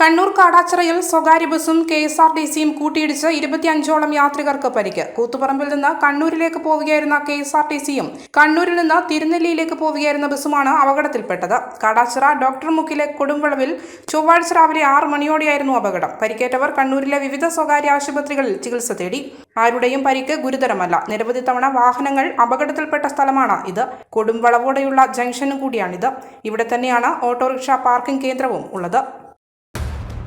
കണ്ണൂർ കാടാച്ചിറയിൽ സ്വകാര്യ ബസും K S R T സിയും കൂട്ടിയിടിച്ച് ഇരുപത്തിയഞ്ചോളം യാത്രികർക്ക് പരിക്ക്. കൂത്തുപറമ്പിൽ നിന്ന് കണ്ണൂരിലേക്ക് പോവുകയായിരുന്ന കെ എസ് ആർ ടി സിയും കണ്ണൂരിൽ നിന്ന് തിരുനെല്ലിയിലേക്ക് പോവുകയായിരുന്ന ബസ്സുമാണ് അപകടത്തിൽപ്പെട്ടത്. കാടാച്ചിറ ഡോക്ടർ മുക്കിലെ കൊടുംവളവിൽ ചൊവ്വാഴ്ച രാവിലെ ആറ് മണിയോടെയായിരുന്നു അപകടം. പരിക്കേറ്റവർ കണ്ണൂരിലെ വിവിധ സ്വകാര്യ ആശുപത്രികളിൽ ചികിത്സ തേടി. ആരുടെയും പരിക്ക് ഗുരുതരമല്ല. നിരവധി തവണ വാഹനങ്ങൾ അപകടത്തിൽപ്പെട്ട സ്ഥലമാണ് ഇത്. കൊടുംവളവോടെയുള്ള ജംഗ്ഷനും കൂടിയാണിത്. ഇവിടെ തന്നെയാണ് ഓട്ടോറിക്ഷ പാർക്കിംഗ് കേന്ദ്രവും ഉള്ളത്.